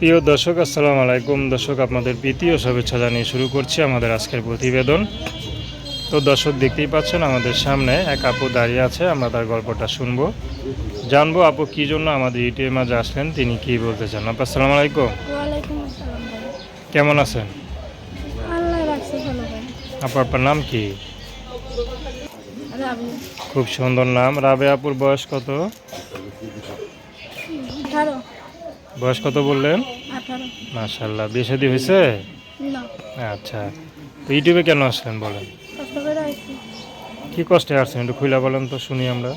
প্রিয় দর্শক আসসালামু আলাইকুম। দর্শক আপনাদের প্রীতি ও শুভেচ্ছা জানিয়ে শুরু করছি আমাদের আজকের প্রতিবেদন। তো দর্শক দেখতেই পাচ্ছেন আমাদের সামনে এক আপু দাঁড়িয়ে আছে আমরা তার গল্পটা শুনব। জানব আপু কী জন্য আমাদের ইউটিউবের মাঝে আসলেন তিনি কী বলতে চান? আপু আসসালামু আলাইকুম। কেমন আছেন? আপু আপনার নাম কি? খুব সুন্দর নাম। রাবে আপুর বয়স কত? বয়স কত বললেন? মাশাল্লাহ বিয়ে শাদী হয়েছে? আচ্ছা। তো ইউটিউবে কেন আসলেন বলেন? কী কষ্টে আসছেন? একটু খুলে বলেন তো শুনি আমরা।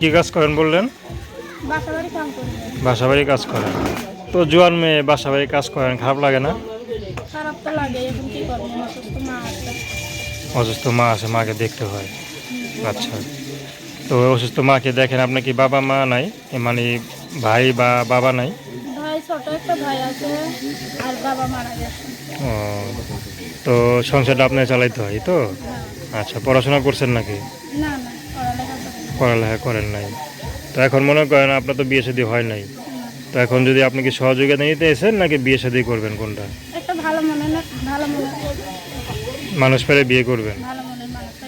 কি কাজ করেন বললেন। বাসাবাড়ি কাজ করেন। তো জোয়ান মেয়ে বাসাবাড়ি কাজ করেন খারাপ লাগে না? অসুস্থ মা আছে মাকে দেখতে হয়। আচ্ছা। তো অসুস্থ মাকে দেখেন আপনার কি বাবা মা নাই? মানে ভাই বা বাবা নাই? ও তো সংসারটা আপনার চালাইতে হয় তো? হ্যাঁ। আচ্ছা পড়াশোনা করছেন নাকি? পড়ালেখা করেন নাই। তো এখন মনে করেন আপনার তো বিয়ে শাদী হয় নাই। তো এখন যদি আপনি কি সহযোগিতা নিতে এসেন নাকি বিয়ে শাদী করবেন কোনটা? ভালো মনে মনে মানুষ পেরে বিয়ে করবেন ভালো মনের মানুষটাকে বিয়ে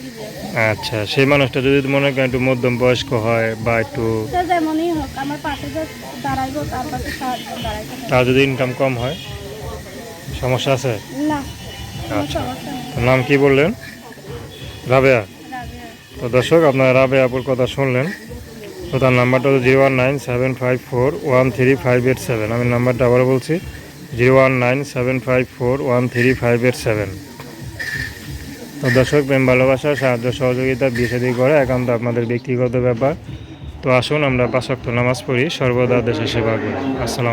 আচ্ছা সেই মানুষটা যদি মনে করেন একটু মধ্যম বয়স্ক হয় বা একটু যেমনই হোক আমার পাশে দাঁড়াইবো তার পাশে সাহায্য দাঁড়াইতে তার যদি ইনকাম কম হয় সমস্যা আছে? না আচ্ছা। নাম কি বললেন? রাবেয়া। তো দর্শক আপনারা রাবেয়া আপুর কথা শুনলেন। তো তার নাম্বারটা হলো zero one nine seven five four one three five eight seven. আমি নাম্বারটা আবার বলছি zero one nine seven five four one three five eight seven. তো দর্শক, প্রেম, ভালোবাসা, সাহায্য, সহযোগিতা বিষাদি করে একান্ত আপনাদের ব্যক্তিগত ব্যাপার। তো আসুন আমরা পাঁচক্ত নামাজ পড়ি, সর্বদা দেশের সেবা করি। আসসালাম